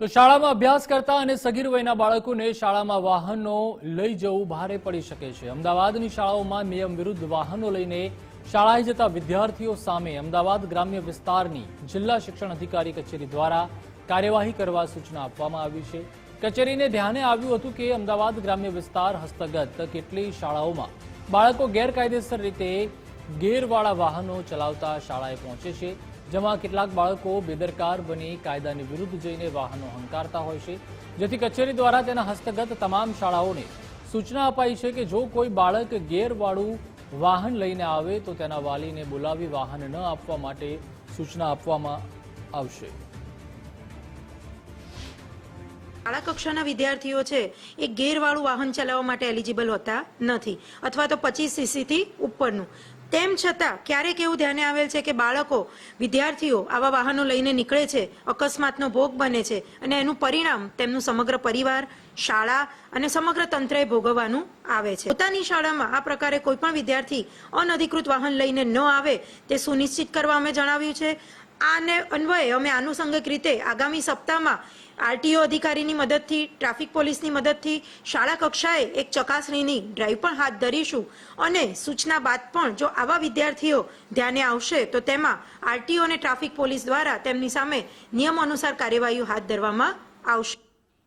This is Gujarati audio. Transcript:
તો શાળામાં અભ્યાસ કરતા અને સગીર વયના બાળકોને શાળામાં વાહનો લઈ જવું ભારે પડી શકે છે. અમદાવાદની શાળાઓમાં નિયમ વિરુદ્ધ વાહનો લઈને શાળાએ જતા વિદ્યાર્થીઓ સામે અમદાવાદ ગ્રામ્ય વિસ્તારની જિલ્લા શિક્ષણ અધિકારી કચેરી દ્વારા કાર્યવાહી કરવા સૂચના આપવામાં આવી છે. કચેરીને ધ્યાને આવ્યું હતું કે અમદાવાદ ગ્રામ્ય વિસ્તાર હસ્તગત. કેટલી શાળાઓમાં બાળકો ગેરકાયદેસર રીતે ગેરવાળા વાહનો ચલાવતા શાળાએ પહોંચે છે, જેમાં કેટલાક બાળકો બેદરકાર બની કાયદાની વિરુદ્ધ જઈને વાહનો હંકારતા હોય છે. જેથી કચેરી દ્વારા તેના હસ્તગત તમામ શાળાઓને સૂચના અપાઈ છે કે જો કોઈ બાળક ગેરવાળું વાહન લઈને આવે તો તેના વાલીને બોલાવી વાહન ન આપવા માટે સૂચના આપવામાં આવશે. શાળા કક્ષાના વિદ્યાર્થીઓ છે, એ ગેરવાળું વાહન ચલાવવા માટે એલિજિબલ હોતા નથી, અથવા તો પચીસ સીસીથી ઉપરનું. તેમ છતાં ક્યારેક એવું ધ્યાને આવેલ છે કે બાળકો, વિદ્યાર્થીઓ આવા વાહનો લઈને નીકળે છે, અકસ્માતનો ભોગ બને છે અને એનું પરિણામ તેમનું સમગ્ર પરિવાર, શાળા અને સમગ્ર તંત્રએ ભોગવવાનું આવે છે. પોતાની શાળામાં આ પ્રકારે કોઈ પણ વિદ્યાર્થી અનધિકૃત વાહન લઈને ન આવે તે સુનિશ્ચિત કરવા અમે જણાવ્યું છે. આને અન્વયે અમે આનુષંગિક રીતે આગામી સપ્તાહમાં આરટીઓ અધિકારીની મદદથી, ટ્રાફિક પોલીસની મદદથી, શાળા કક્ષાએ એક ચકાસણીની ડ્રાઈવ પણ હાથ ધરીશું અને સૂચના બાદ પણ જો આવા વિદ્યાર્થીઓ ધ્યાને આવશે, તો તેમાં આરટીઓ અને ટ્રાફિક પોલીસ દ્વારા તેમની સામે નિયમ અનુસાર કાર્યવાહી હાથ ધરવામાં આવશે.